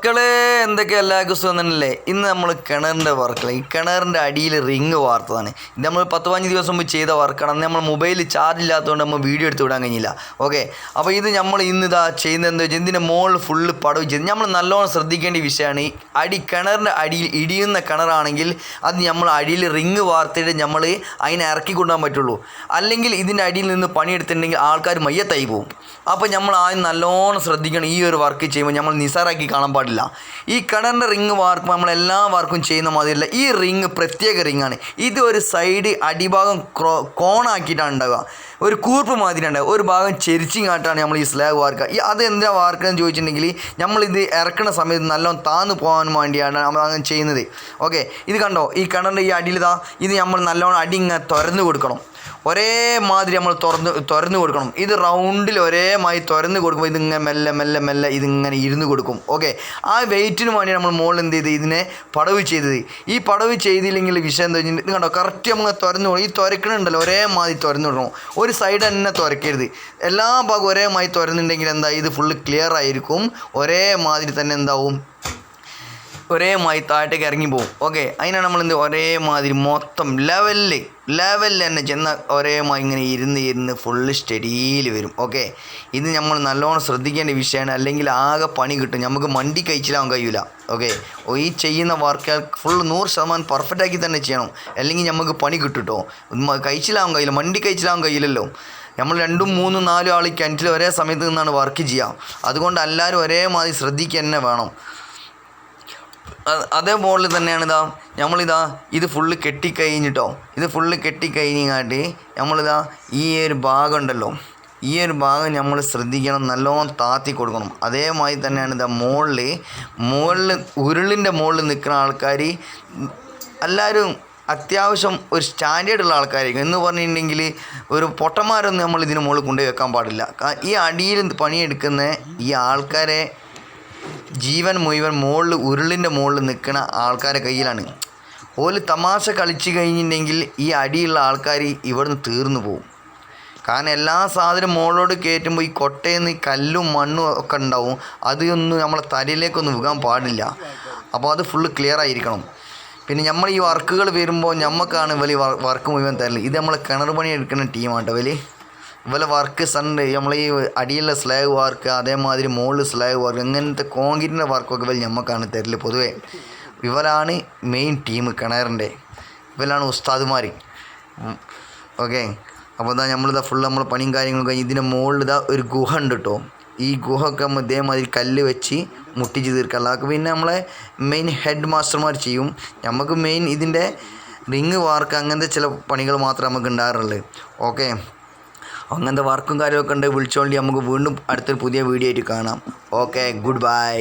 മക്കളെ എന്തൊക്കെ എല്ലാവർക്കും സുഖന്നല്ലേ ഇന്ന് നമ്മൾ കിണറിന്റെ വർക്കില്ല ഈ കിണറിന്റെ അടിയിൽ റിങ് വാർത്തതാണ്. ഇത് നമ്മൾ പത്ത് പതിനഞ്ച് ദിവസം മുമ്പ് ചെയ്ത വർക്കാണ്. അന്ന് നമ്മൾ മൊബൈലിൽ ചാർജ് ഇല്ലാത്തതുകൊണ്ട് നമ്മൾ വീഡിയോ എടുത്ത് വിടാൻ കഴിഞ്ഞില്ല. ഓക്കെ? അപ്പോൾ ഇത് നമ്മൾ ഇന്ന് ഇതാ ചെയ്യുന്നത് എന്താ വെച്ചാൽ ഇതിന്റെ മുകളിൽ ഫുള്ള് പടവ് ചെയ്ത് നമ്മൾ നല്ലോണം ശ്രദ്ധിക്കേണ്ട വിഷയമാണ് ഈ അടി കിണറിന്റെ അടിയിൽ ഇടിയുന്ന കിണറാണെങ്കിൽ അത് നമ്മൾ അടിയിൽ റിങ് വാർത്തിട്ട് നമ്മൾ അതിനെ ഇറക്കി കൊണ്ടുപോകാൻ പറ്റുള്ളൂ. അല്ലെങ്കിൽ ഇതിന്റെ അടിയിൽ നിന്ന് പണിയെടുത്തിട്ടുണ്ടെങ്കിൽ ആൾക്കാർ മയ്യത്തായി പോകും. അപ്പോൾ നമ്മൾ ആദ്യം നല്ലോണം ശ്രദ്ധിക്കണം ഈ ഒരു വർക്ക് ചെയ്യുമ്പോൾ. നമ്മൾ നിസാറാക്കി കാണാൻ പാടില്ല. ഈ കടറിന്റെ റിങ് വാർക്ക് നമ്മൾ എല്ലാ വർക്കും ചെയ്യുന്ന മാതിരിയല്ല. ഈ റിങ് പ്രത്യേക റിങ്ങാണ് ഇത് ഒരു സൈഡ് അടിഭാഗം ക്രോ കോണാക്കിയിട്ടാണ് ഉണ്ടാവുക ഒരു കൂർപ്പ് മാതിരി ഉണ്ടാവുക ഒരു ഭാഗം ചെരിച്ചിങ്ങാട്ടാണ് നമ്മൾ ഈ സ്ലാഗ് വാർക്കുക. ഈ അത് എന്താ വാർക്കുകയെന്ന് ചോദിച്ചിട്ടുണ്ടെങ്കിൽ നമ്മളിത് ഇറക്കുന്ന സമയത്ത് നല്ലോണം താന്നു പോകാൻ വേണ്ടിയാണ് നമ്മൾ അങ്ങനെ ചെയ്യുന്നത്. ഓക്കെ ഇത് കണ്ടോ? ഈ കിണറിന്റെ ഈ അടിയിലിതാ ഇത് നമ്മൾ നല്ലോണം അടി ഇങ്ങനെ തുരന്ന് കൊടുക്കണം. ഒരേ മാതിരി നമ്മൾ തുറന്ന് തുറന്ന് കൊടുക്കണം. ഇത് റൗണ്ടിൽ ഒരേമായി തുറന്ന് കൊടുക്കുമ്പോൾ ഇതിങ്ങനെ മെല്ലെ മെല്ലെ മെല്ലെ ഇതിങ്ങനെ ഇരുന്ന് കൊടുക്കും. ഓക്കെ ആ വെയിറ്റിന് വേണ്ടി നമ്മൾ മുകളിൽ എന്ത് ചെയ്ത്? ഇതിനെ പടവ് ചെയ്തത്. ഈ പടവ് ചെയ്തില്ലെങ്കിൽ വിഷയം എന്താ വെച്ചിട്ടുണ്ടെങ്കിൽ ഇത് കണ്ടോ? കറക്റ്റ് നമ്മൾ തുറന്ന് കൊടുക്കും. ഈ തുരക്കണുണ്ടല്ലോ ഒരേമാതിരി തുറന്ന് കൊടുക്കണം. ഒരു സൈഡ് തന്നെ തുരക്കരുത്. എല്ലാ ഭാഗവും ഒരേമായി തുറന്നുണ്ടെങ്കിൽ എന്താ? ഇത് ഫുള്ള് ക്ലിയർ ആയിരിക്കും. ഒരേമാതിരി തന്നെ എന്താവും? ഒരേ മാതിരി താഴത്തേക്ക് ഇറങ്ങി പോകും ഓക്കെ അതിനാണ് നമ്മൾ എന്ത് ഒരേ മാതിരി മൊത്തം ലെവലിൽ ലെവലിൽ തന്നെ ചെന്ന ഒരേ മാതിരി ഇങ്ങനെ ഇരുന്ന് ഇരുന്ന് ഫുള്ള് സ്റ്റഡിയിൽ വരും. ഓക്കെ ഇത് നമ്മൾ നല്ലോണം ശ്രദ്ധിക്കേണ്ട വിഷയമാണ്. അല്ലെങ്കിൽ ആകെ പണി കിട്ടും. നമുക്ക് മണ്ടി കഴിച്ചിലാവാൻ കഴിയില്ല ഓക്കെ ഈ ചെയ്യുന്ന വർക്ക് ഫുൾ നൂറ് ശതമാനം പെർഫെക്റ്റ് ആക്കി തന്നെ ചെയ്യണം. അല്ലെങ്കിൽ നമുക്ക് പണി കിട്ടും കേട്ടോ കഴിച്ചിലാവാൻ കഴിയില്ല. മണ്ടി കഴിച്ചിലാവാൻ കഴിയില്ലല്ലോ. നമ്മൾ രണ്ടും മൂന്നും നാലും ആൾ കിണറ്റിൽ ഒരേ സമയത്ത് നിന്നാണ് വർക്ക് ചെയ്യുക. അതുകൊണ്ട് എല്ലാവരും ഒരേ മാതിരി ശ്രദ്ധിക്കുക തന്നെ വേണം. അതേ മോളിൽ തന്നെയാണ് ഇതാ നമ്മളിതാ ഇത് ഫുള്ള് കെട്ടിക്കഴിഞ്ഞിട്ടോ ഇത് ഫുള്ള് കെട്ടിക്കഴിഞ്ഞാട്ട് നമ്മളിതാ ഈ ഒരു ഭാഗം ഉണ്ടല്ലോ ഈ ഒരു ഭാഗം നമ്മൾ ശ്രദ്ധിക്കണം നല്ലോണം താത്തി കൊടുക്കണം. അതേമാതിരി തന്നെയാണ് ഇതാ മുകളിൽ മുകളിൽ ഉരുളിന്റെ മുകളിൽ നിൽക്കുന്ന ആൾക്കാർ എല്ലാവരും അത്യാവശ്യം ഒരു സ്റ്റാൻഡേർഡ് ഉള്ള ആൾക്കാരായിരിക്കും. എന്ന് പറഞ്ഞിട്ടുണ്ടെങ്കിൽ ഒരു പൊട്ടന്മാരൊന്നും നമ്മൾ ഇതിന് മുകളിൽ കൊണ്ടുപോയി വെക്കാൻ പാടില്ല. ഈ അടിയിൽ പണിയെടുക്കുന്ന ഈ ആൾക്കാരെ ജീവൻ മുഴുവൻ മുകളിൽ ഉരുളിന്റെ മുകളിൽ നിൽക്കുന്ന ആൾക്കാരെ കയ്യിലാണ്. ഓൽ തമാശ കളിച്ച് കഴിഞ്ഞിട്ടുണ്ടെങ്കിൽ ഈ അടിയുള്ള ആൾക്കാർ ഇവിടുന്ന് തീർന്നു പോകും കാരണം എല്ലാ സാധനവും മുകളിലോട്ട് കയറ്റുമ്പോൾ ഈ കൊട്ടയിൽ നിന്ന് കല്ലും മണ്ണും ഒക്കെ ഉണ്ടാവും. അതൊന്നും നമ്മളെ തലയിലേക്കൊന്നും വീകാൻ പാടില്ല. അപ്പോൾ അത് ഫുള്ള് ക്ലിയർ ആയിരിക്കണം. പിന്നെ നമ്മൾ ഈ വർക്കുകൾ വരുമ്പോൾ നമുക്കാണ് വലിയ വർക്ക് മുഴുവൻ തരൽ. ഇത് നമ്മൾ കിണർ പണി എടുക്കുന്ന ടീമാണ് കേട്ടോ വലിയ ഇവലെ വർക്ക് സണ്ട് നമ്മൾ ഈ അടിയിലുള്ള സ്ലാബ് വർക്ക് അതേമാതിരി മുകളിൽ സ്ലാബ് വർക്ക് ഇങ്ങനത്തെ കോൺക്രീറ്റിന്റെ വർക്കൊക്കെ ഇവൽ നമുക്കാണ് തരൽ പൊതുവേ. ഇവരാണ് മെയിൻ ടീം കിണറിന്റെ ഇവരാണ് ഉസ്താദുമാർ ഓക്കെ അപ്പോൾ ഇതാ നമ്മളിതാ ഫുൾ നമ്മൾ പണിയും കാര്യങ്ങളും കഴിഞ്ഞ് ഇതിന്റെ മുകളിൽ ഇതാ ഒരു ഗുഹ ഉണ്ട് കേട്ടോ ഈ ഗുഹ ഒക്കെ നമ്മൾ ഇതേമാതിരി കല്ല് വെച്ച് മുട്ടിച്ച് തീർക്കാം. അതൊക്കെ പിന്നെ നമ്മളെ മെയിൻ ഹെഡ് മാസ്റ്റർമാർ ചെയ്യും. നമുക്ക് മെയിൻ ഇതിന്റെ റിങ് വാർക്ക് അങ്ങനത്തെ ചില പണികൾ മാത്രമേ നമുക്ക് ഉണ്ടാകാറുള്ളൂ ഓക്കെ അങ്ങനത്തെ വർക്കും കാര്യമൊക്കെ ഉണ്ട്. വിളിച്ചോണ്ടി നമുക്ക് വീണ്ടും അടുത്തൊരു പുതിയ വീഡിയോ ആയിട്ട് കാണാം. Okay good bye